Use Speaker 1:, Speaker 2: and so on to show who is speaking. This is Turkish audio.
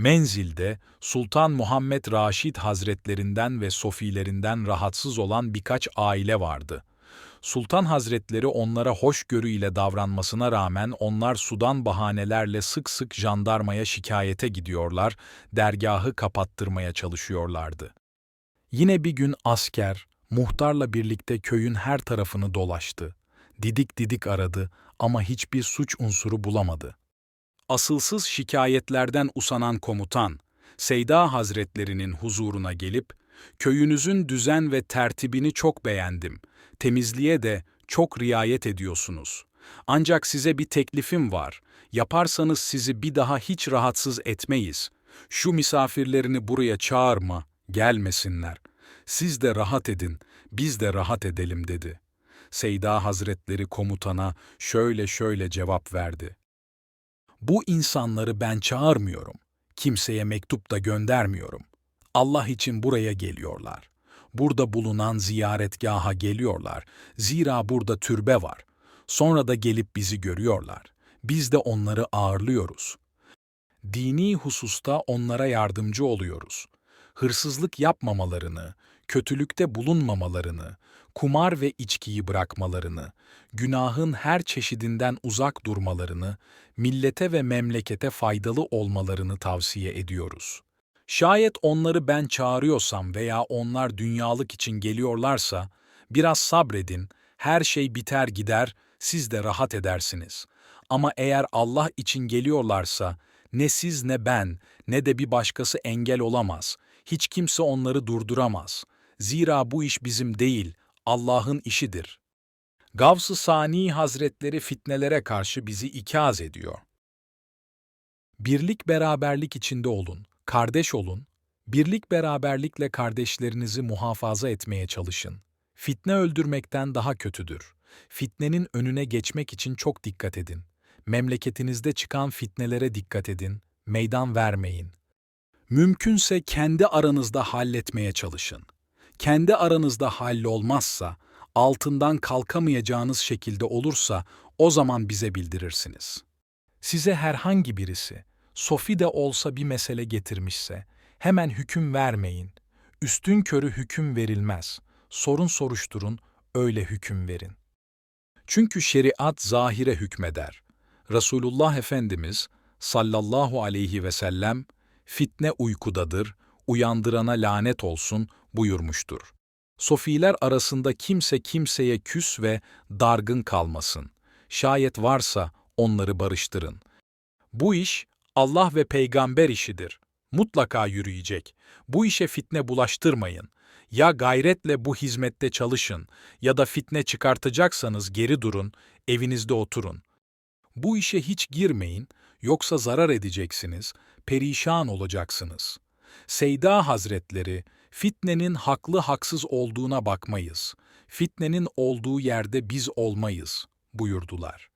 Speaker 1: Menzilde Sultan Muhammed Raşid Hazretlerinden ve sofilerinden rahatsız olan birkaç aile vardı. Sultan Hazretleri onlara hoşgörü ile davranmasına rağmen onlar sudan bahanelerle sık sık jandarmaya şikayete gidiyorlar, dergahı kapattırmaya çalışıyorlardı. Yine bir gün asker, muhtarla birlikte köyün her tarafını dolaştı. Didik didik aradı ama hiçbir suç unsuru bulamadı. Asılsız şikayetlerden usanan komutan, Seyda Hazretlerinin huzuruna gelip, köyünüzün düzen ve tertibini çok beğendim. Temizliğe de çok riayet ediyorsunuz. Ancak size bir teklifim var. Yaparsanız sizi bir daha hiç rahatsız etmeyiz. Şu misafirlerini buraya çağırma, gelmesinler. Siz de rahat edin, biz de rahat edelim dedi. Seyda Hazretleri komutana şöyle şöyle cevap verdi. Bu insanları ben çağırmıyorum. Kimseye mektup da göndermiyorum. Allah için buraya geliyorlar. Burada bulunan ziyaretgaha geliyorlar. Zira burada türbe var. Sonra da gelip bizi görüyorlar. Biz de onları ağırlıyoruz. Dini hususta onlara yardımcı oluyoruz. Hırsızlık yapmamalarını, kötülükte bulunmamalarını, kumar ve içkiyi bırakmalarını, günahın her çeşidinden uzak durmalarını, millete ve memlekete faydalı olmalarını tavsiye ediyoruz. Şayet onları ben çağırıyorsam veya onlar dünyalık için geliyorlarsa, biraz sabredin, her şey biter gider, siz de rahat edersiniz. Ama eğer Allah için geliyorlarsa, ne siz ne ben, ne de bir başkası engel olamaz. Hiç kimse onları durduramaz. Zira bu iş bizim değil, Allah'ın işidir. Gavs-ı Sani Hazretleri fitnelere karşı bizi ikaz ediyor. Birlik beraberlik içinde olun, kardeş olun, birlik beraberlikle kardeşlerinizi muhafaza etmeye çalışın. Fitne öldürmekten daha kötüdür. Fitnenin önüne geçmek için çok dikkat edin. Memleketinizde çıkan fitnelere dikkat edin, meydan vermeyin. Mümkünse kendi aranızda halletmeye çalışın. Kendi aranızda hallolmazsa, altından kalkamayacağınız şekilde olursa o zaman bize bildirirsiniz. Size herhangi birisi, sofi de olsa bir mesele getirmişse, hemen hüküm vermeyin. Üstün körü hüküm verilmez. Sorun soruşturun, öyle hüküm verin. Çünkü şeriat zahire hükmeder. Resulullah Efendimiz sallallahu aleyhi ve sellem fitne uykudadır, uyandırana lanet olsun buyurmuştur. Sofiler arasında kimse kimseye küs ve dargın kalmasın. Şayet varsa onları barıştırın. Bu iş Allah ve peygamber işidir. Mutlaka yürüyecek. Bu işe fitne bulaştırmayın. Ya gayretle bu hizmette çalışın ya da fitne çıkartacaksanız geri durun, evinizde oturun. Bu işe hiç girmeyin, yoksa zarar edeceksiniz, perişan olacaksınız. Seyda Hazretleri, fitnenin haklı haksız olduğuna bakmayız. Fitnenin olduğu yerde biz olmayız, buyurdular.